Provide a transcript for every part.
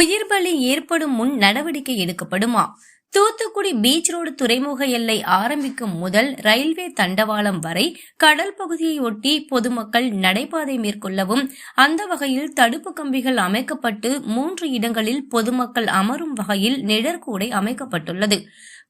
உயிர் பலி ஏற்படும் முன் நடவடிக்கை எடுக்கப்படுமா? தூத்துக்குடி பீச் ரோடு துறைமுக எல்லை ஆரம்பிக்கும் முதல் ரயில்வே தண்டவாளம் வரை கடல் பகுதியை ஒட்டி பொதுமக்கள் நடைபாதை மேற்கொள்ளவும் அந்த வகையில் தடுப்பு கம்பிகள் அமைக்கப்பட்டு மூன்று இடங்களில் பொதுமக்கள் அமரும் வகையில் நிழற்கூடை அமைக்கப்பட்டுள்ளது.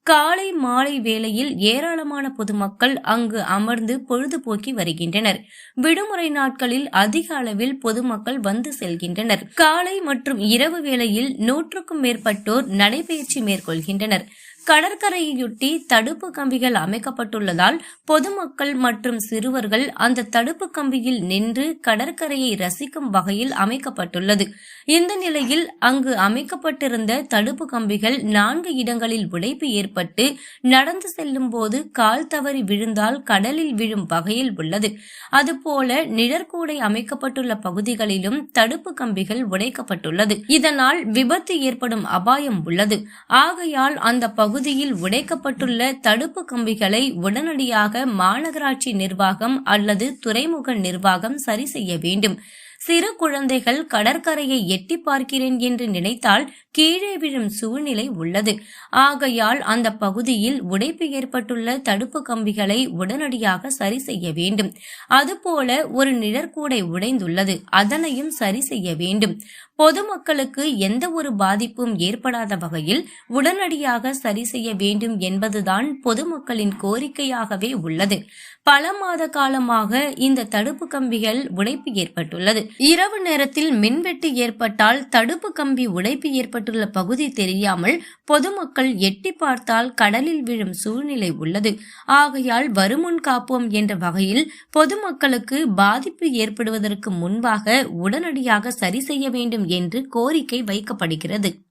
காலை மாலை வேளையில் ஏராளமான பொதுமக்கள் அங்கு அமர்ந்து பொழுதுபோக்கி வருகின்றனர். விடுமுறை நாட்களில் அதிக அளவில் பொதுமக்கள் வந்து செல்கின்றனர். காலை மற்றும் இரவு வேளையில் நூற்றுக்கும் மேற்பட்டோர் நடைபயிற்சி மேற்கொள்கின்றனர். கடற்கரையொட்டி தடுப்பு கம்பிகள் அமைக்கப்பட்டுள்ளதால் பொதுமக்கள் மற்றும் சிறுவர்கள் அந்த தடுப்பு கம்பியில் நின்று கடற்கரையை ரசிக்கும் வகையில் அமைக்கப்பட்டுள்ளது. இந்த நிலையில் அங்கு அமைக்கப்பட்டிருந்த தடுப்பு கம்பிகள் நான்கு இடங்களில் உடைப்பு ஏற்பட்டு நடந்து செல்லும் போது கால் தவறி விழுந்தால் கடலில் விழும் வகையில் உள்ளது. அதுபோல நிழற்கூடை அமைக்கப்பட்டுள்ள பகுதிகளிலும் தடுப்பு கம்பிகள் உடைக்கப்பட்டுள்ளது. இதனால் விபத்து ஏற்படும் அபாயம் உள்ளது. ஆகையால் அந்த பகுதியில் உடைக்கப்பட்டுள்ள தடுப்பு கம்பிகளை உடனடியாக மாநகராட்சி நிர்வாகம் அல்லது துறைமுக நிர்வாகம் சரி செய்ய வேண்டும். சிறு குழந்தைகள் கடற்கரையை எட்டி பார்க்கிறேன் என்று நினைத்தால் கீழே விழும் சூழ்நிலை உள்ளது. ஆகையால் அந்த பகுதியில் உடைப்பு ஏற்பட்டுள்ள தடுப்பு கம்பிகளை உடனடியாக சரி செய்ய வேண்டும். அதுபோல ஒரு நிழற்கூடை உடைந்துள்ளது. அதனையும் சரி செய்ய வேண்டும். பொதுமக்களுக்கு எந்த ஒரு பாதிப்பும் ஏற்படாத வகையில் உடனடியாக சரி செய்ய வேண்டும் என்பதுதான் பொதுமக்களின் கோரிக்கையாகவே உள்ளது. பல மாத காலமாக இந்த தடுப்பு கம்பிகள் உடைப்பு ஏற்பட்டுள்ளது. இரவு நேரத்தில் மின்வெட்டு ஏற்பட்டால் தடுப்பு கம்பி உடைப்பு ஏற்பட்டுள்ள பகுதி தெரியாமல் பொதுமக்கள் எட்டி பார்த்தால் கடலில் விழும் சூழ்நிலை உள்ளது. ஆகையால் வருமுன் காப்போம் என்ற வகையில் பொதுமக்களுக்கு பாதிப்பு ஏற்படுவதற்கு முன்பாக உடனடியாக சரி செய்ய வேண்டும் என்று கோரிக்கை வைக்கப்படுகிறது.